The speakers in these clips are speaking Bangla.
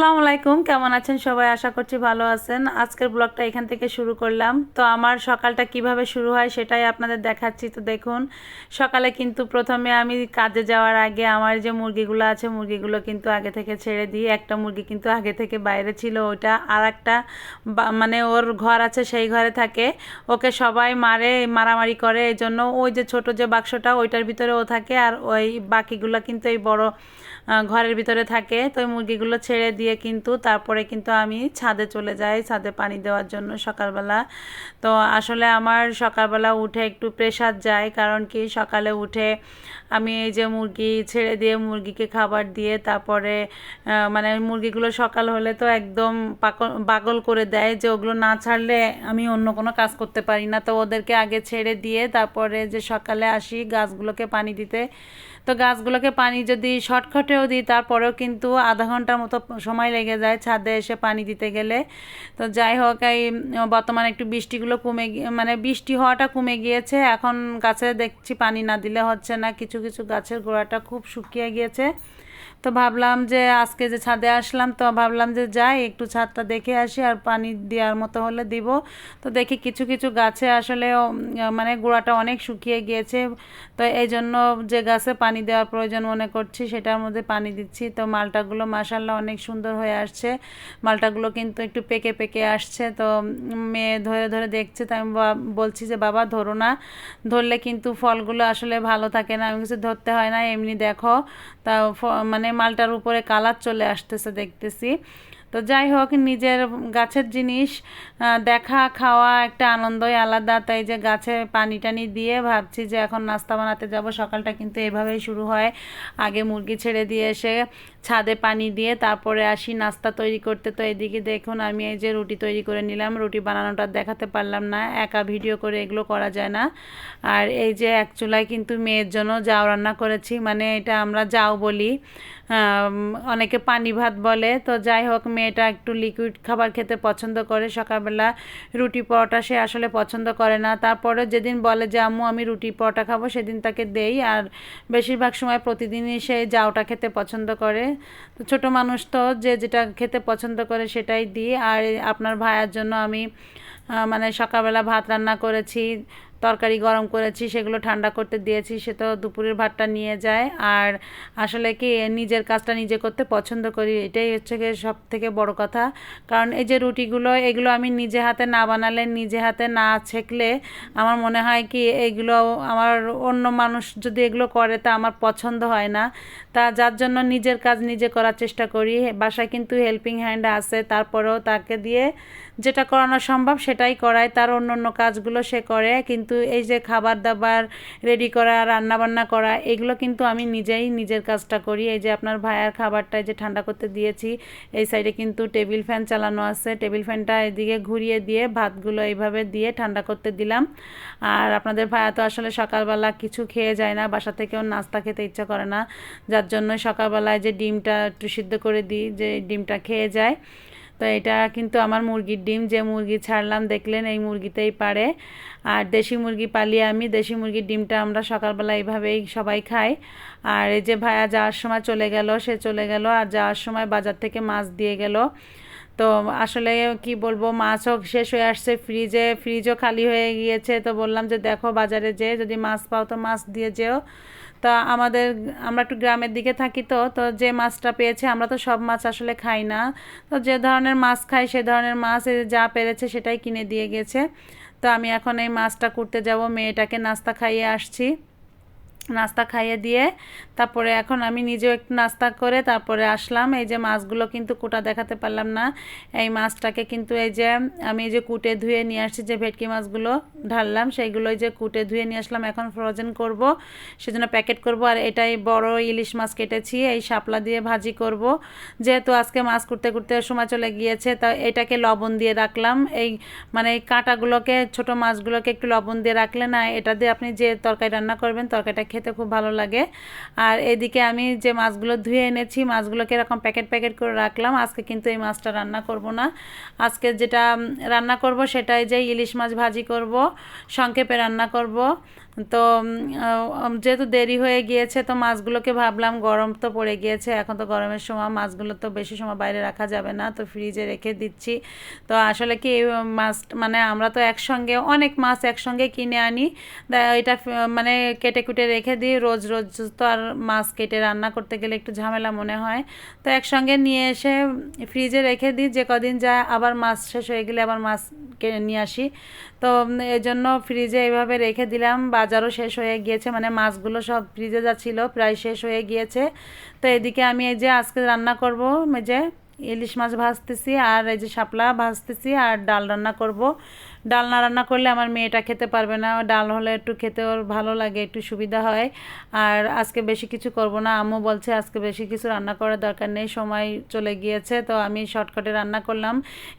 আসসালামু আলাইকুম, কেমন আছেন সবাই? আশা করছি ভালো আছেন। আজকের ব্লগটা এখান থেকে শুরু করলাম। তো আমার সকালটা কীভাবে শুরু হয় সেটাই আপনাদের দেখাচ্ছি। তো দেখুন, সকালে কিন্তু প্রথমে আমি কাজে যাওয়ার আগে আমার যে মুরগিগুলো আছে, মুরগিগুলো কিন্তু আগে থেকে ছেড়ে দিই। একটা মুরগি কিন্তু আগে থেকে বাইরে ছিল ওটা। আর একটা মানে ওর ঘর আছে সেই ঘরে থাকে। ওকে সবাই মারে, মারামারি করে। এই জন্য ওই যে ছোট যে বাক্সটা, ওইটার ভিতরে ও থাকে। আর ওই বাকিগুলো কিন্তু এই বড় ঘরের ভিতরে থাকে। তো ওই মুরগিগুলো ছেড়ে দিয়ে কিন্তু তারপরে কিন্তু আমি ছাদে চলে যাই, ছাদে পানি দেওয়ার জন্য সকালবেলা। তো আসলে আমার সকালবেলা উঠে একটু প্রেশার যায়, কারণ কি সকালে উঠে আমি এই যে মুরগি ছেড়ে দিয়ে মুরগিকে খাবার দিয়ে তারপরে মানে মুরগিগুলো সকাল হলে তো একদম পাগল করে দেয় যে ওগুলো না ছাড়লে আমি অন্য কোনো কাজ করতে পারি না। তো ওদেরকে আগে ছেড়ে দিয়ে তারপরে যে সকালে আসি গাছগুলোকে পানি দিতে। তো গাছগুলোকে পানি যদি শর্টকাটেও দিই, তারপরেও কিন্তু আধা ঘণ্টার মতো সময় লেগে যায় ছাদে এসে পানি দিতে গেলে। তো যাই হোক, এই বর্তমানে একটু বৃষ্টিগুলো কমে গিয়ে মানে বৃষ্টি হওয়াটা কমে গিয়েছে। এখন গাছে দেখছি পানি না দিলে হচ্ছে না। কিছু কিছু গাছের গোড়াটা খুব শুকিয়ে গিয়েছে। তো ভাবলাম যে আজকে যে ছাদে আসলাম, তো ভাবলাম যে যাই, একটু ছাদটা দেখে আসি আর পানি দেওয়ার মতো হলে দিব। তো দেখি কিছু কিছু গাছে আসলে মানে গোড়াটা অনেক শুকিয়ে গিয়েছে। তো এই জন্য যে গাছে পানি দেওয়ার প্রয়োজন মনে করছি, সেটার মধ্যে পানি দিচ্ছি। তো মালটাগুলো মাসাল্লাহ অনেক সুন্দর হয়ে আসছে। মালটাগুলো কিন্তু একটু পেকে পেকে আসছে। তো মেয়ে ধরে ধরে দেখছে, তো আমি বলছি যে, বাবা, ধরো না। ধরলে কিন্তু ফলগুলো আসলে ভালো থাকে না। আমি কিছু ধরতে হয় না, এমনি দেখো। তা মানে মালটার উপরে কালার চলে আসতেছে দেখতেছি। তো যাই হোক, নিজের গাছের জিনিস দেখা, খাওয়া একটা আনন্দই আলাদা। তাই যে গাছে পানি টানি দিয়ে ভাবছি যে এখন নাস্তা বানাতে যাব। সকালটা কিন্তু এভাবেই শুরু হয়। আগে মুরগি ছেড়ে দিয়ে এসে ছাদে পানি দিয়ে তারপরে আসি, নাস্তা তৈরি করতে। তো এদিকে দেখুন, আমি এই যে রুটি তৈরি করে নিলাম, রুটি বানানোটা দেখাতে পারলাম না, একা ভিডিও করে এগুলো করা যায় না। আর এই যে এক চুলায় কিন্তু মেয়ের জন্য যাও রান্না করেছি মানে এটা আমরা যাও বলি। অনেকে পানি ভাত বলে। তো যাই হোক, মেয়েটা একটু লিকুইড খাবার খেতে পছন্দ করে। সকালবেলা রুটি পরোটা সে আসলে পছন্দ করে না। তারপরে যেদিন বলে যে, আম্মু, আমি রুটি পরোটা খাব, সেদিন তাকে দেই। আর বেশিরভাগ সময় প্রতিদিনই সে জাউটা খেতে পছন্দ করে। তো ছোটো মানুষ তো, যে যেটা খেতে পছন্দ করে সেটাই দিই। আর আপনার ভাইয়ার জন্য আমি মানে সকালবেলা ভাত রান্না করেছি। তরকারি গরম করেছি, সেগুলো ঠান্ডা করতে দিয়েছি, সে তো দুপুরের ভাতটা নিয়ে যায়। আর আসলে কি, নিজের কাজটা নিজে করতে পছন্দ করি, এটাই হচ্ছে গিয়ে সব থেকে বড় কথা। কারণ এই যে রুটিগুলো, এগুলো আমি নিজে হাতে না বানালে, নিজে হাতে না ছেকলে আমার মনে হয় কি, এগুলো আমার অন্য মানুষ যদি এগুলো করে, তা আমার পছন্দ হয় না। তা যার জন্য নিজের কাজ নিজে করার চেষ্টা করি, বাসায় কিন্তু হেল্পিং হ্যান্ড আছে, তারপরেও তাকে দিয়ে যেটা করানো সম্ভব সেটাই করায়, তার অন্য অন্য কাজগুলো সে করে, কিন্তু এই যে খাবার দাবার রেডি করা রান্না বান্না করা, এগুলো কিন্তু আমি নিজেই নিজের কাজটা করি। এই যে আপনার ভাইয়ার খাবারটা যে ঠান্ডা করতে দিয়েছি, এই সাইডে কিন্তু টেবিল ফ্যান চালানো আছে। টেবিল ফ্যানটা এদিকে ঘুরিয়ে দিয়ে ভাতগুলো এইভাবে দিয়ে ঠান্ডা করতে দিলাম। আর আপনাদের ভাইয়া তো আসলে সকালবেলা কিছু খেয়ে যায় না, বাসা থেকেও নাস্তা খেতে ইচ্ছা করে না। যার জন্য সকালবেলায় যে ডিমটা একটু সিদ্ধ করে দিই, যে ডিমটা খেয়ে যায়। তো এটা কিন্তু আমার মুরগির ডিম, যে মুরগি ছাড়লাম, দেখলেন এই মুরগিতেই পারে। আর দেশি মুরগি পালিয়ে আমি, দেশি মুরগির ডিমটা আমরা সকালবেলা এইভাবেই সবাই খাই। আর এই যে ভাইয়া যাওয়ার সময় চলে গেল, সে চলে গেল, আর যাওয়ার সময় বাজার থেকে মাছ দিয়ে গেল। তো আসলে কি বলব মাছও শেষ হয়ে আসছে ফ্রিজে, ফ্রিজও খালি হয়ে গিয়েছে। তো বললাম যে, দেখো বাজারে যেয়ে যদি মাছ পাও তো মাছ দিয়ে যেও। তা আমাদের, আমরা একটু গ্রামের দিকে থাকি তো তো যে মাছটা পেয়েছে আমরা তো সব মাছ আসলে খাই না। তো যে ধরনের মাছ খাই সে ধরনের মাছ যা পেরেছে সেটাই কিনে দিয়ে গেছে। তো আমি এখন এই মাছটা করতে যাব, মেয়েটাকে নাস্তা খাইয়ে আসছি। নাস্তা খাইয়ে দিয়ে তারপরে এখন আমি নিজেও একটু নাস্তা করে তারপরে আসলাম। এই যে মাছগুলো কিন্তু কুটা দেখাতে পারলাম না। এই মাছটাকে কিন্তু এই যে আমি এই যে কুটে ধুয়ে নিয়ে আসছি যে ভেটকি মাছগুলো ঢাললাম, সেইগুলোই যে কুটে ধুয়ে নিয়ে আসলাম। এখন ফ্রোজেন করব, সেজন্য প্যাকেট করব। আর এটাই বড় ইলিশ মাছ কেটেছি, এই শাপলা দিয়ে ভাজি করব। যেহেতু আজকে মাছ করতে করতে সময় চলে গিয়েছে, তা এটাকে লবণ দিয়ে রাখলাম। এই মানে এই কাঁটাগুলোকে, ছোট মাছগুলোকে একটু লবণ দিয়ে রাখলে না, এটা দিয়ে আপনি যে তরকারি রান্না করবেন, তরকারিটা খেতে খুব ভালো লাগে। আর এদিকে আমি যে মাছগুলো ধুয়ে এনেছি, মাছগুলোকে এরকম প্যাকেট প্যাকেট করে রাখলাম। আজকে কিন্তু এই মাছটা রান্না করব না। আজকে যেটা রান্না করব সেটাই যে ইলিশ মাছ ভাজি করব, সংক্ষেপে রান্না করব। তো যেহেতু দেরি হয়ে গিয়েছে তো মাছগুলোকে ভাবলাম গরম তো পড়ে গিয়েছে এখন তো গরমের সময় মাছগুলো তো বেশি সময় বাইরে রাখা যাবে না তো ফ্রিজে রেখে দিচ্ছি। তো আসলে কি মাছ মানে আমরা তো একসঙ্গে অনেক মাছ একসঙ্গে কিনে আনি এটা মানে কেটে কুটে রেখে দিই রোজ রোজ তো আর মাছ কেটে রান্না করতে গেলে একটু ঝামেলা মনে হয়। তো একসঙ্গে নিয়ে এসে ফ্রিজে রেখে দিই যে কদিন যায় আবার মাছ শেষ হয়ে গেলে আবার মাছ নিয়ে আসি। তো উম, এই জন্য ফ্রিজে এইভাবে রেখে দিলাম বাজারও শেষ হয়ে গিয়েছে মানে মাছগুলো সব ফ্রিজে যাচ্ছিল ছিল প্রায় শেষ হয়ে গিয়েছে। তো এদিকে আমি এই যে আজকে রান্না করব যে ইলিশ মাছ ভাজতেছি আর এই যে শাপলা ভাজতেছি আর ডাল রান্না করব। ডাল না রান্না করলে আমার মেয়েটা খেতে পারবে না। ডাল হলে একটু খেতে ওর ভালো লাগে, একটু সুবিধা হয়। আর আজকে বেশি কিছু করব না। আম্মু বলছে আজকে বেশি কিছু রান্না করার দরকার নেই, সময় চলে গিয়েছে। তো আমি শর্টকাটে রান্না করলাম।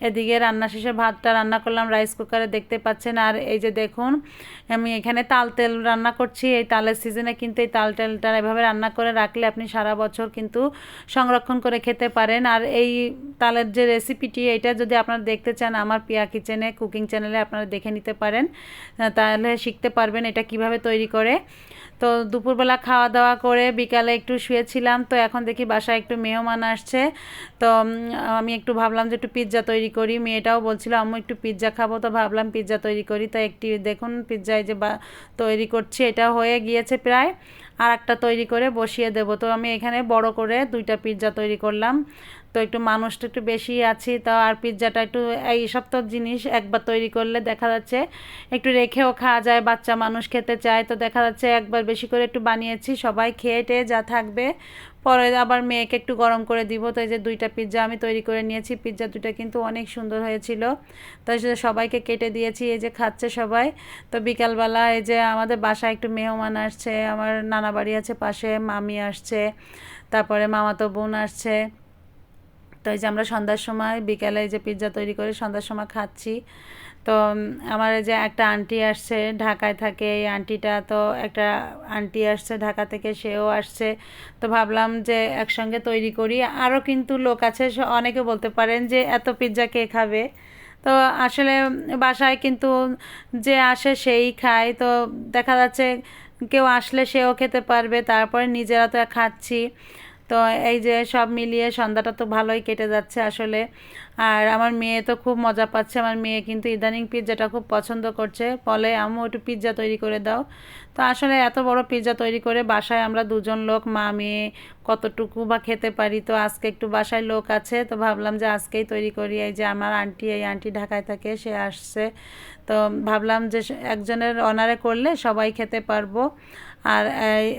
এদিকে রান্না শেষে ভাতটা রান্না করলাম, রাইস কুকারে দেখতে পাচ্ছেন। আর এই যে দেখুন, আমি এখানে তাল তেল রান্না করছি। এই তালের সিজনে কিন্তু এই তাল তেলটা এভাবে রান্না করে রাখলে আপনি সারা বছর কিন্তু সংরক্ষণ করে খেতে পারেন। আর এই তালের যে রেসিপিটি এটা যদি আপনারা দেখতে চান, আমার পিয়া কিচেনে কুকিং চ্যানেলে আপনারা দেখে নিতে পারেন। তাহলে শিখতে পারবেন এটা কীভাবে তৈরি করে। তো দুপুরবেলা খাওয়া দাওয়া করে বিকালে একটু শুয়েছিলাম, তো এখন দেখি বাসায় একটু মেহমান আসছে। তো আমি একটু ভাবলাম যে একটু পিৎজা তৈরি করি। মেয়েটাও বলছিল আমি একটু পিৎজা খাব। তো ভাবলাম পিৎজা তৈরি করি। তো একটি, দেখুন পিৎজা এই যে বা, তৈরি করছি, এটা হয়ে গিয়েছে প্রায়। আর একটা তৈরি করে বসিয়ে দেবো। তো আমি এখানে বড় করে দুইটা পিৎজা তৈরি করলাম। তো একটু মানুষটা একটু বেশি আছি, তো আর পিৎজাটা একটু এই সব তো জিনিস একবার তৈরি করলে দেখা যাচ্ছে একটু রেখেও খাওয়া যায়, বাচ্চা মানুষ খেতে চায়, তো দেখা যাচ্ছে একবার বেশি করে একটু বানিয়েছি, সবাই খেয়ে টেয়ে যা থাকবে। পরে আবার মেয়েকে একটু গরম করে দিব, তো এই যে দুইটা পিৎজা আমি তৈরি করে নিয়েছি, পিৎজা দুইটা কিন্তু অনেক সুন্দর হয়েছিল। তো সবাইকে কেটে দিয়েছি, এই যে খাচ্ছে সবাই। তো বিকালবেলা এই যে আমাদের বাসায় একটু মেহমান আসছে, আমার নানা বাড়ি আছে পাশে, মামি আসছে, তারপরে মামাতো বোন আসছে। তো এই যে আমরা সন্ধ্যার সময়, বিকেলে যে পিৎজা তৈরি করে, সন্ধ্যার সময় খাচ্ছি। তো আমার যে একটা আন্টি আসছে, ঢাকায় থাকে, এই আন্টিটা তো একটা আন্টি আসছে ঢাকা থেকে, সেও আসছে। তো ভাবলাম যে একসঙ্গে তৈরি করি। আরও কিন্তু লোক আছে অনেকে বলতে পারেন যে এত পিৎজা কে খাবে? তো আসলে বাসায় কিন্তু যে আসে সেই খায়। তো দেখা যাচ্ছে কেউ আসলে সেও খেতে পারবে, তারপরে নিজেরা তো খাচ্ছি। তো এই যে সব মিলিয়ে সন্ধ্যাটা তো ভালোই কেটে যাচ্ছে আসলে। আর আমার মেয়ে তো খুব মজা পাচ্ছে। আমার মেয়ে কিন্তু ইদানিং পিৎজাটা খুব পছন্দ করছে। বলে, আম্মু, একটু পিৎজা তৈরি করে দাও। তো আসলে এত বড় পিৎজা তৈরি করে বাসায় আমরা দুজন লোক, মা, মেয়ে, কতটুকু বা খেতে পারি? তো আজকে একটু বাসায় লোক আছে। তো ভাবলাম যে আজকেই তৈরি করি। এই যে আমার আন্টি, এই আন্টি ঢাকায় থাকে, সে আসছে। তো ভাবলাম যে একজনের অনারে করলে সবাই খেতে পারব। আর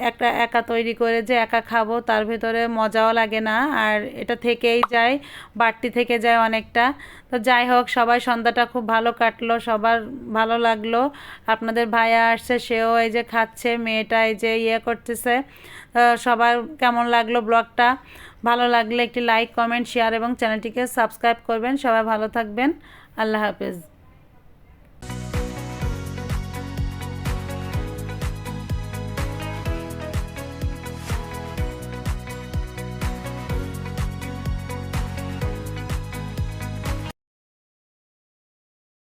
একটা একা তৈরি করে যে একা খাব, তার ভিতরে মজাও লাগে না। আর এটা থেকেই যায়, বাড়তি থেকে যায় অনেকটা। তো যাই হোক, সবাই সন্ধ্যাটা খুব ভালো কাটলো, সবার ভালো লাগল। আপনাদের ভাইয়া আসছে, সেও এই যে খাচ্ছে, মেয়েটা এই যে ইয়ে করতেছে। সবার কেমন লাগল ব্লগটা? ভালো লাগলে একটি লাইক, কমেন্ট, শেয়ার এবং চ্যানেলটিকে সাবস্ক্রাইব করবেন। সবাই ভালো থাকবেন। আল্লাহ হাফেজ।